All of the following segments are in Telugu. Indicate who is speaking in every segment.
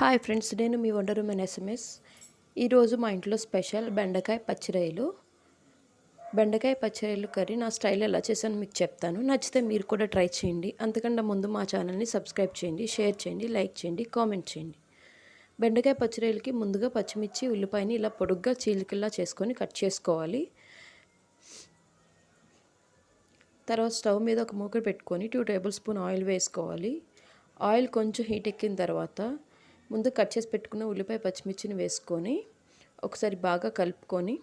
Speaker 1: హాయ్ ఫ్రెండ్స్ నేను మీ వండర్ ఉమెన్ ఎస్ఎంఎస్ ఈరోజు మా ఇంట్లో స్పెషల్ బెండకాయ పచ్చిరాయలు బెండకాయ పచ్చిరాయలు కర్రీ నా స్టైల్ ఎలా చేశాను మీకు చెప్తాను. నచ్చితే మీరు కూడా ట్రై చేయండి. అంతకంటే ముందు మా ఛానల్ని సబ్స్క్రైబ్ చేయండి షేర్ చేయండి లైక్ చేయండి కామెంట్ చేయండి. బెండకాయ పచ్చిరాయలకి ముందుగా పచ్చిమిర్చి ఉల్లిపాయని ఇలా పొడుగ్గా చీలికల్లా చేసుకొని కట్ చేసుకోవాలి. తర్వాత స్టవ్ మీద ఒక మూకడు పెట్టుకొని టూ టేబుల్ స్పూన్ ఆయిల్ వేసుకోవాలి. ఆయిల్ కొంచెం హీట్ ఎక్కిన తర్వాత ముందు కట్ చేసి పెట్టుకున్న ఉల్లిపాయ పచ్చిమిర్చిని వేసుకొని ఒకసారి బాగా కలుపుకొని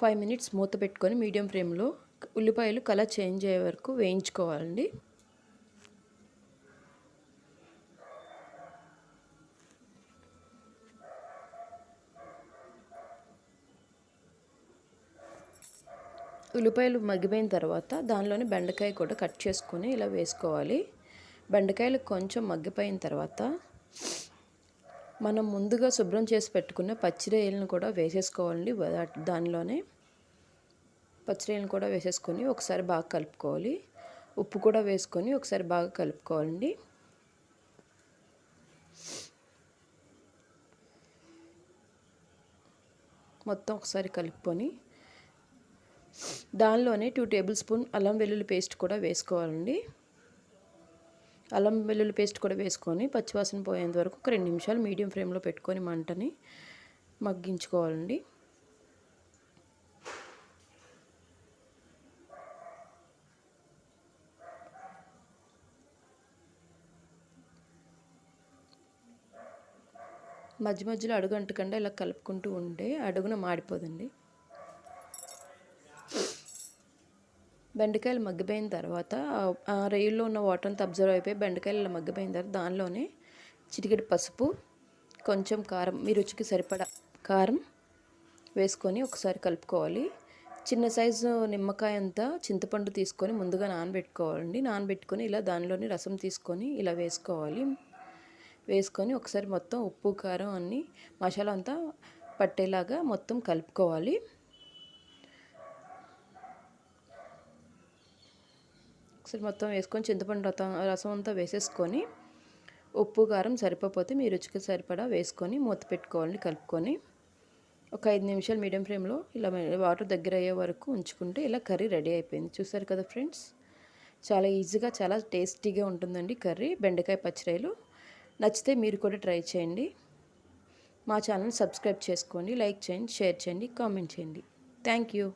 Speaker 1: ఫైవ్ మినిట్స్ మూత పెట్టుకొని మీడియం ఫ్లేమ్లో ఉల్లిపాయలు కలర్ చేంజ్ అయ్యే వరకు వేయించుకోవాలండి. ఉల్లిపాయలు మగ్గిపోయిన తర్వాత దానిలోని బెండకాయ కూడా కట్ చేసుకొని ఇలా వేసుకోవాలి. బెండకాయలు కొంచెం మగ్గిపోయిన తర్వాత మనం ముందుగా శుభ్రం చేసి పెట్టుకున్న పచ్చిరేయలను కూడా వేసేసుకోవాలండి. దానిలోనే పచ్చిరేయలను కూడా వేసేసుకొని ఒకసారి బాగా కలుపుకోవాలి. ఉప్పు కూడా వేసుకొని ఒకసారి బాగా కలుపుకోవాలండి. మొత్తం ఒకసారి కలుపుకొని దానిలోనే టూ టేబుల్ స్పూన్ అల్లం వెల్లుల్లి పేస్ట్ కూడా వేసుకోవాలండి. అల్లం వెల్లుల్లి పేస్ట్ కూడా వేసుకొని పచ్చివాసన పోయేంత వరకు ఒక రెండు నిమిషాలు మీడియం ఫ్లేమ్లో పెట్టుకొని మంటని మగ్గించుకోవాలండి. మధ్య మధ్యలో అడుగు అంటకుండా ఇలా కలుపుకుంటూ ఉంటే అడుగున మాడిపోదండి. బెండకాయలు మగ్గిపోయిన తర్వాత ఆ రొయ్యల్లో ఉన్న వాటర్ అంతా అబ్జర్వ్ అయిపోయి బెండకాయలు మగ్గిపోయిన తర్వాత దానిలోనే చిటికెడు పసుపు కొంచెం కారం మీ రుచికి సరిపడా కారం వేసుకొని ఒకసారి కలుపుకోవాలి. చిన్న సైజు నిమ్మకాయ అంతా చింతపండు తీసుకొని ముందుగా నానబెట్టుకోవాలండి. నానబెట్టుకొని ఇలా దానిలోని రసం తీసుకొని ఇలా వేసుకోవాలి. వేసుకొని ఒకసారి మొత్తం ఉప్పు కారం అన్నీ మసాలా అంతా పట్టేలాగా మొత్తం కలుపుకోవాలి. ఒకసారి మొత్తం వేసుకొని చింతపండు రసం అంతా వేసేసుకొని ఉప్పు కారం సరిపోతే మీ రుచికి సరిపడా వేసుకొని మూత పెట్టుకోవాలని కలుపుకొని ఒక ఐదు నిమిషాలు మీడియం ఫ్లేమ్లో ఇలా వాటర్ దగ్గర అయ్యే వరకు ఉంచుకుంటే ఇలా కర్రీ రెడీ అయిపోయింది. చూసారు కదా ఫ్రెండ్స్? చాలా ఈజీగా చాలా టేస్టీగా ఉంటుందండి కర్రీ. బెండకాయ పచ్చిరాయలు. నచ్చితే మీరు కూడా ట్రై చేయండి. మా ఛానల్ సబ్స్క్రైబ్ చేసుకోండి లైక్ చేయండి షేర్ చేయండి కామెంట్ చేయండి. Thank you.